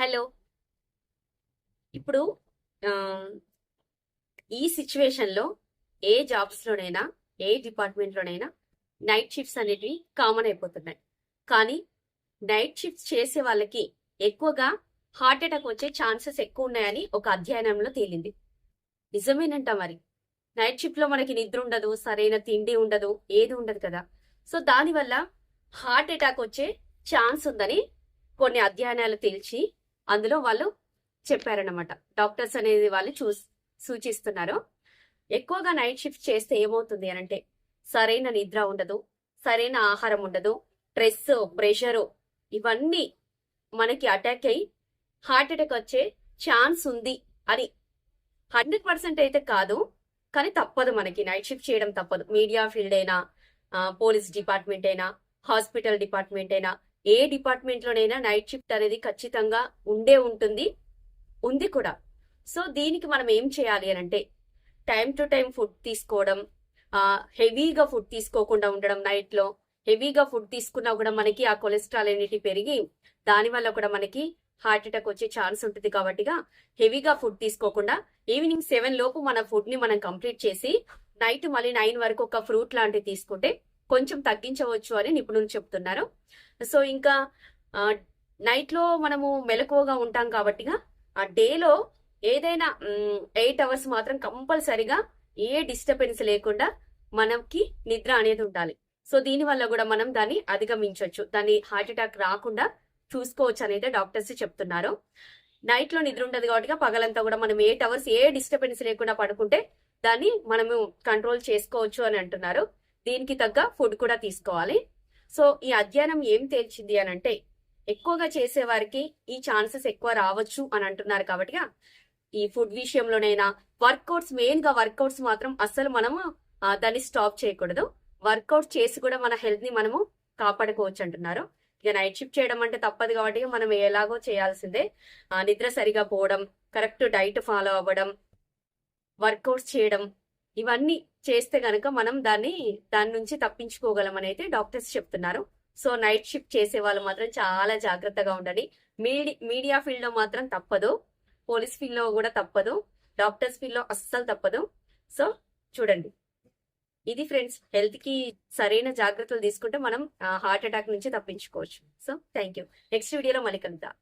Hello. ఇప్పుడు ఈ సిచ్యువేషన్లో ఏ జాబ్స్లోనైనా ఏ డిపార్ట్మెంట్లోనైనా నైట్ షిఫ్ట్స్ అనేటివి కామన్ అయిపోతున్నాయి. కానీ నైట్ షిఫ్ట్స్ చేసే వాళ్ళకి ఎక్కువగా హార్ట్ అటాక్ వచ్చే ఛాన్సెస్ ఎక్కువ ఉన్నాయని ఒక అధ్యయనంలో తేలింది. నిజమేనంట మరి? నైట్ షిఫ్ట్లో మనకి నిద్ర ఉండదు సరైన తిండి ఉండదు ఏది ఉండదు కదా. సో దానివల్ల హార్ట్ అటాక్ వచ్చే ఛాన్స్ ఉందని కొన్ని అధ్యయనాలు తేల్చి అందులో వాళ్ళు చెప్పారనమాట డాక్టర్స్ అనేది వాళ్ళు చూ సూచిస్తున్నారు. ఎక్కువగా నైట్ షిఫ్ట్ చేస్తే ఏమవుతుంది అని అంటే సరైన నిద్ర ఉండదు సరైన ఆహారం ఉండదు స్ట్రెస్ ప్రెషరు ఇవన్నీ మనకి అటాక్ అయ్యి హార్ట్ అటాక్ వచ్చే ఛాన్స్ ఉంది అని. హండ్రెడ్ పర్సెంట్ అయితే కాదు కానీ తప్పదు మనకి. నైట్ షిఫ్ట్ చేయడం తప్పదు. మీడియా ఫీల్డ్ అయినా పోలీస్ డిపార్ట్మెంట్ అయినా హాస్పిటల్ డిపార్ట్మెంట్ అయినా ఏ డిపార్ట్మెంట్లోనైనా నైట్ షిఫ్ట్ అనేది ఖచ్చితంగా ఉండే ఉంటుంది ఉంది కూడా. సో దీనికి మనం ఏం చేయాలి అని అంటే టైం టు టైం ఫుడ్ తీసుకోవడం హెవీగా ఫుడ్ తీసుకోకుండా ఉండడం నైట్లో హెవీగా ఫుడ్ తీసుకున్నా కూడా మనకి ఆ కొలెస్ట్రాల్ అనేది పెరిగి దానివల్ల కూడా మనకి హార్ట్ అటాక్ వచ్చే ఛాన్స్ ఉంటుంది కాబట్టిగా హెవీగా ఫుడ్ తీసుకోకుండా ఈవినింగ్ సెవెన్ లోపు మన ఫుడ్ని మనం కంప్లీట్ చేసి నైట్ మళ్ళీ నైన్ వరకు ఒక ఫ్రూట్ లాంటివి తీసుకుంటే కొంచెం తగ్గించవచ్చు అని నిపుణులు చెప్తున్నారు. సో ఇంకా నైట్లో మనము మెలకువగా ఉంటాం కాబట్టిగా ఆ డేలో ఏదైనా ఎయిట్ అవర్స్ మాత్రం కంపల్సరిగా ఏ డిస్టర్బెన్స్ లేకుండా మనకి నిద్ర అనేది ఉండాలి. సో దీని వల్ల కూడా మనం దాన్ని అధిగమించవచ్చు. దాన్ని హార్ట్ అటాక్ రాకుండా చూసుకోవచ్చు అనేది డాక్టర్స్ చెప్తున్నారు. నైట్లో నిద్ర ఉండదు కాబట్టి పగలంతా కూడా మనం ఎయిట్ అవర్స్ ఏ డిస్టర్బెన్స్ లేకుండా పడుకుంటే దాన్ని మనము కంట్రోల్ చేసుకోవచ్చు అని అంటున్నారు. దీనికి తగ్గ ఫుడ్ కూడా తీసుకోవాలి. సో ఈ అధ్యయనం ఏం తేల్చింది అని అంటే ఎక్కువగా చేసే వారికి ఈ ఛాన్సెస్ ఎక్కువ రావచ్చు అని అంటున్నారు కాబట్టి ఈ ఫుడ్ విషయంలోనైనా వర్కౌట్స్ మెయిన్గా వర్కౌట్స్ మాత్రం అస్సలు మనము దాన్ని స్టాప్ చేయకూడదు. వర్కౌట్ చేసి కూడా మన హెల్త్ని మనము కాపాడుకోవచ్చు అంటున్నారు. ఇక నైట్ షిఫ్ట్ చేయడం అంటే తప్పదు కాబట్టి మనం ఎలాగో చేయాల్సిందే. ఆ, నిద్ర సరిగా పోవడం కరెక్ట్ డైట్ ఫాలో అవ్వడం వర్కౌట్స్ చేయడం ఇవన్నీ చేస్తే గనక మనం దాన్ని దాని నుంచి తప్పించుకోగలం అని అయితే డాక్టర్స్ చెప్తున్నారు. సో నైట్ షిఫ్ట్ చేసే వాళ్ళు మాత్రం చాలా జాగ్రత్తగా ఉండండి. మీడి మీడియా ఫీల్డ్లో మాత్రం తప్పదు. పోలీస్ ఫీల్డ్లో కూడా తప్పదు. డాక్టర్స్ ఫీల్డ్లో అస్సలు తప్పదు. సో చూడండి. ఇది ఫ్రెండ్స్ హెల్త్కి సరైన జాగ్రత్తలు తీసుకుంటే మనం హార్ట్ అటాక్ నుంచి తప్పించుకోవచ్చు. సో థ్యాంక్ యూ నెక్స్ట్ వీడియోలో మళ్ళీ కలుద్దాం.